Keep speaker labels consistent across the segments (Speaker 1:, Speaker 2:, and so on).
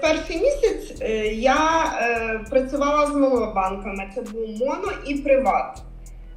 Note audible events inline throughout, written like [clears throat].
Speaker 1: Перший місяць е, я е, працювала з монобанками. Це був моно і приват.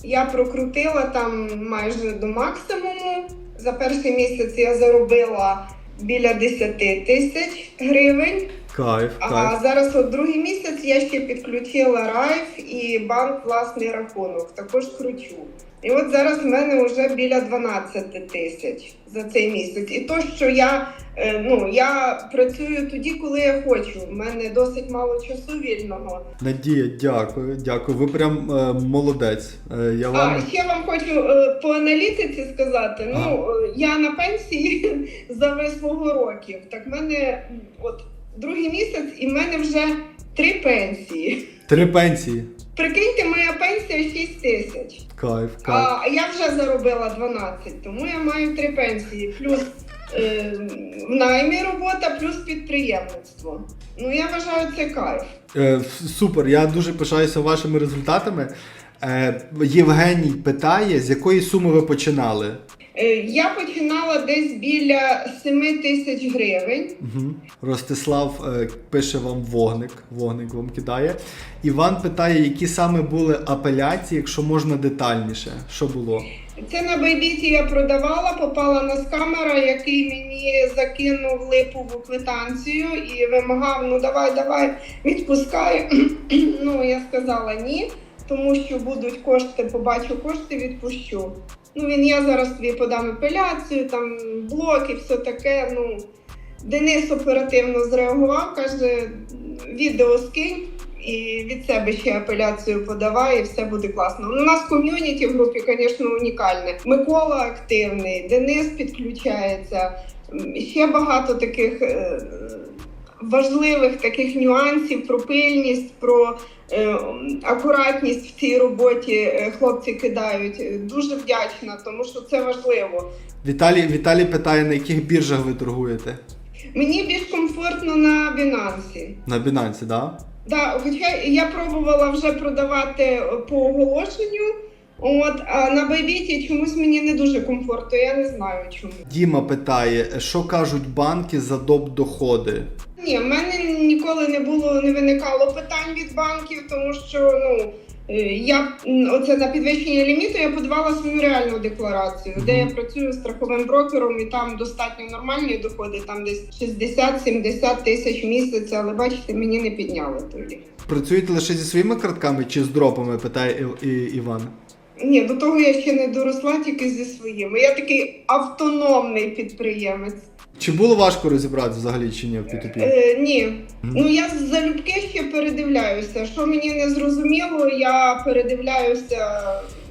Speaker 1: Я прокрутила там майже до максимуму. За перший місяць я заробила біля 10 тисяч гривень.
Speaker 2: Кайф,
Speaker 1: А
Speaker 2: кайф.
Speaker 1: зараз, от другий місяць, я ще підключила Райф і банк власний рахунок. Також кручу. І от зараз в мене вже біля 12 тисяч за цей місяць. І то, що я е, ну я працюю тоді, коли я хочу. У мене досить мало часу вільного.
Speaker 2: Надія, дякую, дякую. Ви прям е, молодець. Е, я
Speaker 1: А
Speaker 2: вам
Speaker 1: ще вам хочу е, по аналітиці сказати. Ну е, я на пенсії [laughs] за свого років. Так в мене м, от другий місяць, і в мене вже три пенсії.
Speaker 2: три пенсії.
Speaker 1: Прикиньте, моя пенсія 6 тисяч.
Speaker 2: Кайф, кайф.
Speaker 1: А я вже заробила 12, тому я маю три пенсії. Плюс е, в наймі робота, плюс підприємництво. Ну я вважаю це кайф.
Speaker 2: Е, супер, я дуже пишаюся вашими результатами. Е, Євгеній питає, з якої суми ви починали?
Speaker 1: Е, я починала десь біля 7 тисяч гривень.
Speaker 2: Угу. Ростислав е, пише вам вогник, вогник вам кидає. Іван питає, які саме були апеляції, якщо можна детальніше. Що було?
Speaker 1: Це на Байбіті я продавала, попала на скамера, який мені закинув липову квитанцію і вимагав: ну давай, давай, відпускай. [clears throat] ну я сказала ні, тому що будуть кошти, побачу кошти, відпущу. Ну він я зараз тобі подам апеляцію, там блок і все таке. Ну Денис оперативно зреагував, каже: відео скинь. І від себе ще апеляцію подавай, і все буде класно. Ну, У нас ком'юніті в групі, звісно, унікальне. Микола активний, Денис підключається. Ще багато таких е, важливих таких нюансів про пильність, про е, акуратність в цій роботі е, хлопці кидають. Е, Дуже вдячна, тому що це важливо.
Speaker 2: Віталій, Віталій питає, на яких біржах ви торгуєте?
Speaker 1: Мені більш комфортно на Binance.
Speaker 2: На Binance, так? Да?
Speaker 1: Да, хоча я пробувала вже продавати по оголошенню. От, а на Байбіті чомусь мені не дуже комфортно, я не знаю чому.
Speaker 2: Діма питає, що кажуть банки за доп доходи?
Speaker 1: Ні, в мене ніколи не було, не виникало питань від банків, тому що ну е, я оце на підвищення ліміту я подавала свою реальну декларацію, де я працюю страховим брокером, і там достатньо нормальні доходи, там десь 60-70 тисяч в місяць, але бачите, мені не підняли тоді.
Speaker 2: Працюєте лише зі своїми картками чи з дропами? питає І- І- Іван.
Speaker 1: Ні, до того я ще не доросла тільки зі своїми. Я такий автономний підприємець.
Speaker 2: Чи було важко розібрати взагалі чи ні в P2P?
Speaker 1: Е, ні. Ну я залюбки ще передивляюся. Що мені не зрозуміло, я передивляюся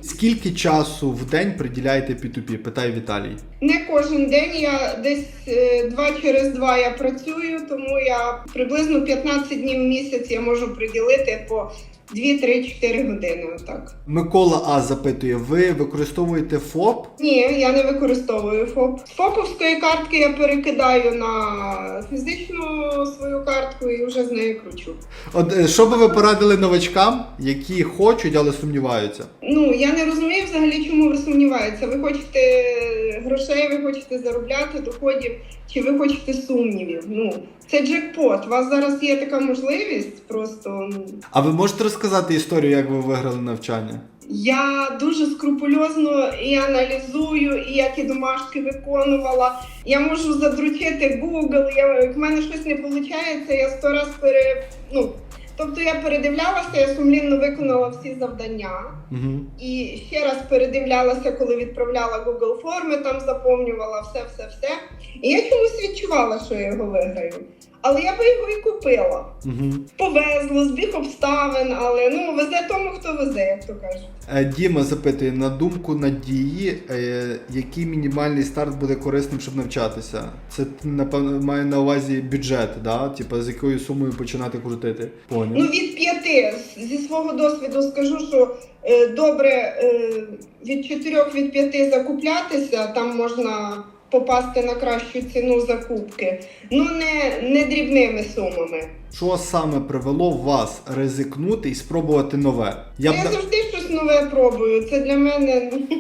Speaker 2: Скільки часу в день приділяєте P2P? питає Віталій.
Speaker 1: не кожен день. Я десь е, два через два я працюю, тому я приблизно 15 днів в місяць я можу приділити по 2-3-4 години. Отак.
Speaker 2: Микола А запитує: ви використовуєте ФОП?
Speaker 1: Ні, я не використовую ФОП. З ФОПовської картки я перекидаю на фізичну свою картку і вже з нею кручу.
Speaker 2: От е, що би ви порадили новачкам, які хочуть, але сумніваються?
Speaker 1: Ну я не розумію взагалі, чому ви сумніваєтеся. Ви хочете грошей, ви хочете заробляти доходів, чи ви хочете сумнівів? Ну це джекпот. У вас зараз є така можливість. Просто ну.
Speaker 2: А ви можете розказати історію, як ви виграли навчання?
Speaker 1: я дуже скрупульозно і аналізую, і як і домашки виконувала. Я можу задручити Google. Я як в мене щось не виходить, я сто раз пере ну. Тобто я передивлялася, я сумлінно виконала всі завдання.
Speaker 2: Угу.
Speaker 1: І ще раз передивлялася, коли відправляла Google форми, там заповнювала все, все, все. І я чомусь відчувала, що я його виграю. Але я би його і купила.
Speaker 2: Угу.
Speaker 1: Повезло, збіг обставин, але ну везе тому, хто везе, як то кажуть.
Speaker 2: Е, Діма запитує, на думку Надії, е, який мінімальний старт буде корисним, щоб навчатися? Це напевно має на увазі бюджет, да? Типа з якою сумою починати крутити? Поняв.
Speaker 1: Ну від п'яти зі свого досвіду скажу, що е, добре е, від чотирьох від п'яти закуплятися, там можна попасти на кращу ціну закупки. Ну не, не дрібними сумами.
Speaker 2: Що саме привело вас ризикнути і спробувати нове? Я б
Speaker 1: Я завжди щось нове пробую. Це для мене ну, [laughs]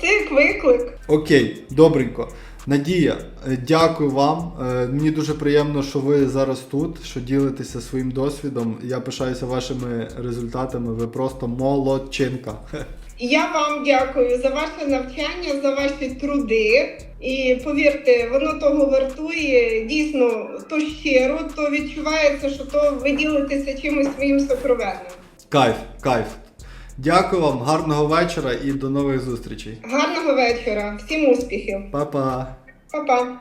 Speaker 1: це як виклик.
Speaker 2: Окей, добренько. Надія, е, дякую вам. Е, Мені дуже приємно, що ви зараз тут, що ділитеся своїм досвідом. Я пишаюся вашими результатами. Ви просто молодчинка. [laughs]
Speaker 1: Я вам дякую за ваше навчання, за ваші труди. І повірте, воно того вартує. Дійсно, то щиро, то відчувається, що то ви ділитеся чимось своїм сокровенним.
Speaker 2: Кайф, кайф. Дякую вам, гарного вечора і до нових зустрічей.
Speaker 1: Гарного вечора, всім успіхів,
Speaker 2: Па-па.
Speaker 1: Па-па.